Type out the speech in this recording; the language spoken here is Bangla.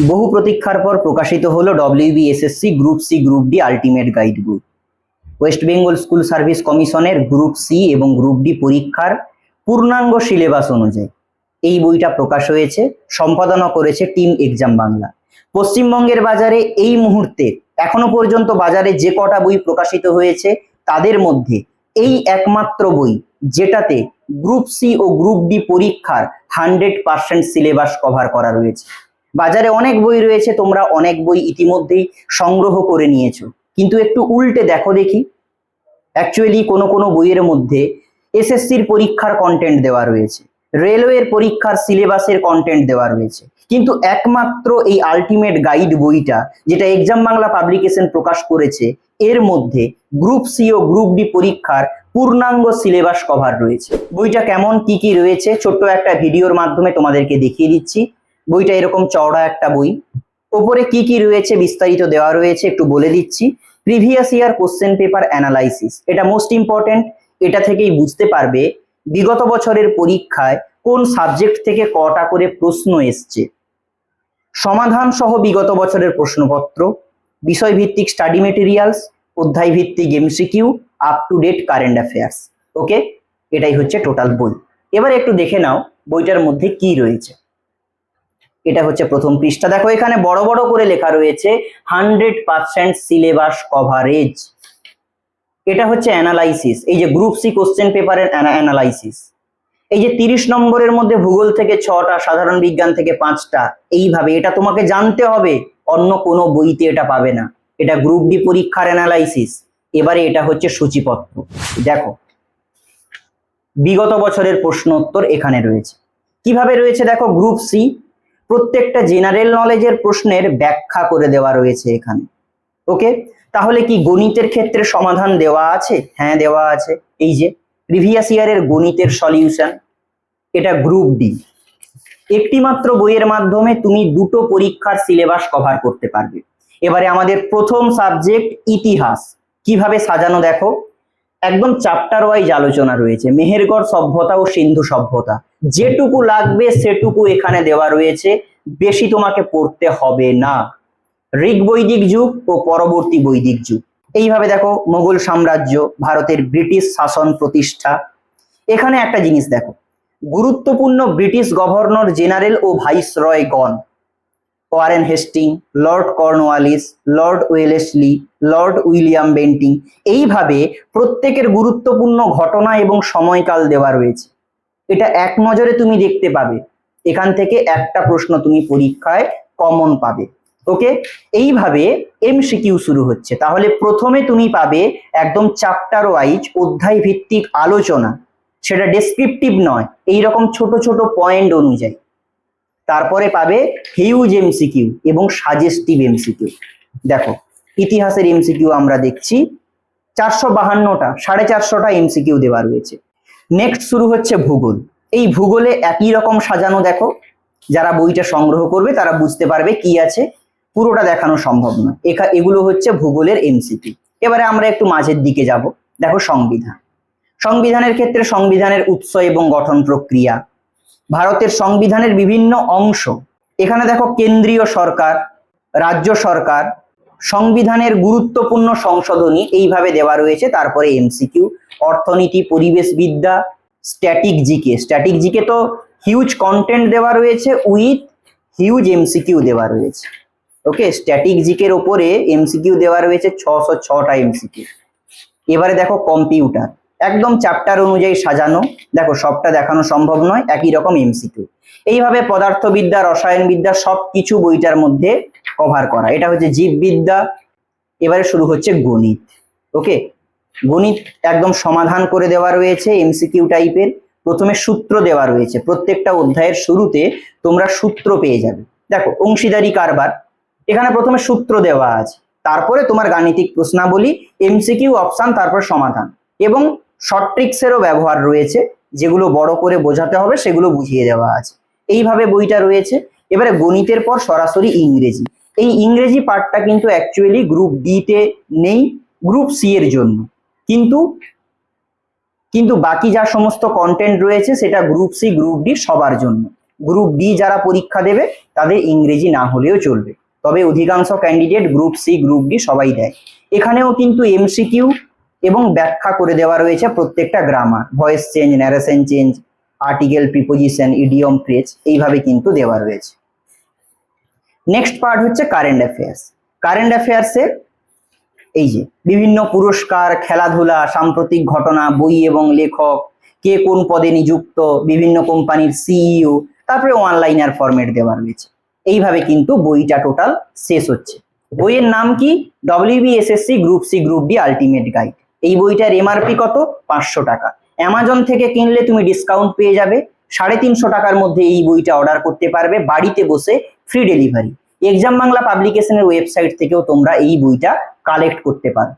বহু প্রতীক্ষার পর প্রকাশিত হলো WBSSC group C group D ultimate guide book west Bengal school service কমিশনের গ্রুপ সি এবং গ্রুপ ডি পরীক্ষার পূর্ণাঙ্গ সিলেবাস অনুযায়ী। এই বইটা প্রকাশ হয়েছে, সম্পাদনা করেছে টিম এক্সাম বাংলা পশ্চিমবঙ্গের বাজারে এই মুহূর্তে এখনও পর্যন্ত বাজারে যে কটা বই প্রকাশিত হয়েছে, তাদের মধ্যে এই একমাত্র বই যেটাতে গ্রুপ সি ও গ্রুপ ডি পরীক্ষার হান্ড্রেড পার্সেন্ট সিলেবাস কভার করা রয়েছে। বাজারে অনেক বই রয়েছে, তোমরা অনেক বই ইতিমধ্যেই সংগ্রহ করে নিয়েছো। কিন্তু একটু উল্টে দেখো দেখি। অ্যাকচুয়ালি কোনো কোনো বইয়ের মধ্যে এসএসসির পরীক্ষার কন্টেন্ট দেওয়া রয়েছে রেলওয়ের পরীক্ষার সিলেবাসের কন্টেন্ট দেওয়া রয়েছে। কিন্তু একমাত্র এই আলটিমেট গাইড বইটা, যেটা এক্সাম বাংলা পাবলিকেশন প্রকাশ করেছে, এর মধ্যে গ্রুপ সি ও গ্রুপ ডি পরীক্ষার পূর্ণাঙ্গ সিলেবাস কভার রয়েছে। বইটা কেমন, কি কি রয়েছে, ছোট্ট একটা ভিডিওর মাধ্যমে তোমাদেরকে দেখিয়ে দিচ্ছি। বইটা এরকম চওড়া একটা বই। ওপরে কি কি রয়েছে বিস্তারিত দেওয়া রয়েছে একটু বলে দিচ্ছি। Previous year question paper analysis এটা মোস্ট ইম্পর্টেন্ট এটা থেকেই বুঝতে পারবে বিগত বছরের পরীক্ষায় কোন সাবজেক্ট থেকে কটা করে প্রশ্ন এসছে। সমাধান সহ বিগত বছরের প্রশ্নপত্র, বিষয়ভিত্তিক স্টাডি মেটেরিয়ালস অধ্যায় ভিত্তিক MCQ up to date current affairs okay এটাই হচ্ছে টোটাল বই। এবার একটু দেখে নাও বইটার মধ্যে কি রয়েছে। এটা হচ্ছে প্রথম পৃষ্ঠা। দেখো, এখানে বড় বড় করে লেখা রয়েছে হান্ড্রেড পার্সেন্ট সিলেবাস কভারেজ এটা হচ্ছে অ্যানালাইসিস এই যে গ্রুপ সি কোশ্চেন পেপারের অ্যানালাইসিস এই যে তিরিশ নম্বরের মধ্যে ভূগোল থেকে ছটা, সাধারণ বিজ্ঞান থেকে পাঁচটা, এইভাবে এটা তোমাকে জানতে হবে, অন্য কোনো বইতে এটা পাবে না। এটা গ্রুপ ডি পরীক্ষার অ্যানালাইসিস এবারে এটা হচ্ছে সূচিপত্র। দেখো, বিগত বছরের প্রশ্ন উত্তর এখানে রয়েছে। কীভাবে রয়েছে? দেখো গ্রুপ সি প্রত্যেকটা জেনারেল নলেজের প্রশ্নের ব্যাখ্যা করে দেওয়া রয়েছে এখানে। ওকে তাহলে কি গণিতের ক্ষেত্রে সমাধান দেওয়া আছে? হ্যাঁ দেওয়া আছে। এই যে প্রিভিয়াস ইয়ারের গণিতের সলিউশন এটা গ্রুপ ডি একটি মাত্র বইয়ের মাধ্যমে তুমি দুটো পরীক্ষার সিলেবাস কভার করতে পারবে। এবারে আমাদের প্রথম সাবজেক্ট ইতিহাস। কীভাবে সাজানো দেখো? একদম চ্যাপ্টার ওয়াইজ আলোচনা রয়েছে। মেহেরগড় সভ্যতা ও সিন্ধু সভ্যতা। যেটুকু লাগবে সেটুকু এখানে দেওয়া রয়েছে। বেশি তোমাকে পড়তে হবে না। ঋগ বৈদিক যুগ ও পরবর্তী বৈদিক যুগ। এইভাবে দেখো মোগল সাম্রাজ্য, ভারতের ব্রিটিশ শাসন প্রতিষ্ঠা। এখানে একটা জিনিস দেখো, গুরুত্বপূর্ণ ব্রিটিশ গভর্নর জেনারেল ও ভাইসরয়গণ Warren Hastings, Lord Cornwallis, Lord Wellesley, Lord William Bentinck, এইভাবে প্রত্যেকের গুরুত্বপূর্ণ ঘটনা এবং সময়কাল দেওয়া রয়েছে। এটা এক নজরে তুমি দেখতে পাবে। এখান থেকে একটা প্রশ্ন তুমি পরীক্ষায় কমন পাবে। ওকে এইভাবে এমসিকিউ শুরু হচ্ছে। তাহলে প্রথমে তুমি পাবে একদম চ্যাপ্টার ওয়াইজ অধ্যায় ভিত্তিক আলোচনা। সেটা ডেসক্রিপটিভ নয় এই রকম ছোট ছোট পয়েন্ট অনুযায়ী। তারপরে পাবে হিউজ এমসিকিউ এবং সাজেস্টিভ এমসিকিউ দেখো, ইতিহাসের এমসিকিউ আমরা দেখছি। চারশো বাহান্নটা, সাড়ে চারশোটা এমসিকিউ দেওয়া রয়েছে। নেক্সট শুরু হচ্ছে ভূগোল। এই ভূগোলে একই রকম সাজানো দেখো। যারা বইটা সংগ্রহ করবে, তারা বুঝতে পারবে কি আছে। পুরোটা দেখানো সম্ভব নয় এখা, এগুলো হচ্ছে ভূগোলের এমসিকিউ এবারে আমরা একটু মাঝের দিকে যাব। দেখো সংবিধান। সংবিধানের ক্ষেত্রে সংবিধানের উৎস এবং গঠন প্রক্রিয়া। ভারতের সংবিধানের বিভিন্ন অংশ। এখানে দেখো কেন্দ্রীয় সরকার, রাজ্য সরকার সংবিধানের গুরুত্বপূর্ণ সংশোধনী এইভাবে দেওয়া রয়েছে। তারপরে এমসিকিউ অর্থনীতি, পরিবেশবিদ্যা স্ট্যাটিক জিকে স্ট্যাটিক জিকে তো হিউজ কন্টেন্ট দেওয়া রয়েছে উইথ হিউজ এমসিকিউ দেওয়া রয়েছে। ওকে স্ট্যাটিক জিকের ওপরে এমসিকিউ দেওয়া রয়েছে ছশো ছটা এমসিকিউ এবারে দেখো কম্পিউটার একদম চ্যাপ্টার অনুযায়ী সাজানো। দেখো, সবটা দেখানো সম্ভব নয়, একই রকম এমসিকিউ এইভাবে পদার্থবিদ্যা, রসায়নবিদ্যা সব কিছু বইটার মধ্যে কভার করা। এটা হচ্ছে জীববিদ্যা। এবারে শুরু হচ্ছে গণিত। ওকে? গণিত একদম সমাধান করে দেওয়া রয়েছে এমসিকিউ টাইপের প্রথমে সূত্র দেওয়া রয়েছে। প্রত্যেকটা অধ্যায়ের শুরুতে তোমরা সূত্র পেয়ে যাবে। দেখো, অংশীদারি কারবার। এখানে প্রথমে সূত্র দেওয়া আছে। তারপরে তোমার গাণিতিক প্রশ্নাবলী এমসিকিউ অপশন তারপর সমাধান। এবং শর্ট ট্রিক্সেরও ব্যবহার রয়েছে, যেগুলো বড় করে বোঝাতে হবে, সেগুলো বুঝিয়ে দেওয়া আছে। এইভাবে বইটা রয়েছে। এবারে গণিতের পর সরাসরি ইংরেজি। এই ইংরেজি পার্টটা কিন্তু অ্যাকচুয়ালি গ্রুপ ডি তে নেই গ্রুপ সি এর জন্য। কিন্তু কিন্তু বাকি যা সমস্ত কন্টেন্ট রয়েছে সেটা গ্রুপ সি গ্রুপ ডি সবার জন্য। গ্রুপ ডি যারা পরীক্ষা দেবে, তাদের ইংরেজি না হলেও চলবে। তবে অধিকাংশ candidate group C group D সবাই দেয়। এখানেও কিন্তু এমসিকিউ এবং ব্যাখ্যা করে দেওয়া রয়েছে প্রত্যেকটা grammar voice change narration change article preposition idiom phrase এইভাবে কিন্তু দেওয়া রয়েছে। নেক্সট পার্ট হচ্ছে কারেন্ট অ্যাফেয়ার্স কারেন্ট অ্যাফেয়ার্সে এই যে বিভিন্ন পুরস্কার, খেলাধুলা, সাম্প্রতিক ঘটনা, বই এবং লেখক, কে কোন পদে নিযুক্ত, বিভিন্ন কোম্পানির সিইও তারপরে অনলাইনার ফরম্যাট দেওয়া রয়েছে। এইভাবে কিন্তু বইটা টোটাল শেষ হচ্ছে। বইয়ের নাম কি? W WBSSC group C group D ultimate guide এই বইটার এমআরপি কত? পাঁচশো টাকা। অ্যামাজন থেকে কিনলে তুমি ডিসকাউন্ট পেয়ে যাবে। সাড়ে তিনশো টাকার মধ্যে এই বইটা অর্ডার করতে পারবে, বাড়িতে বসে ফ্রি ডেলিভারি এক্সাম বাংলা পাবলিকেশনের ওয়েবসাইট থেকেও তোমরা এই বইটা কালেক্ট করতে পারো।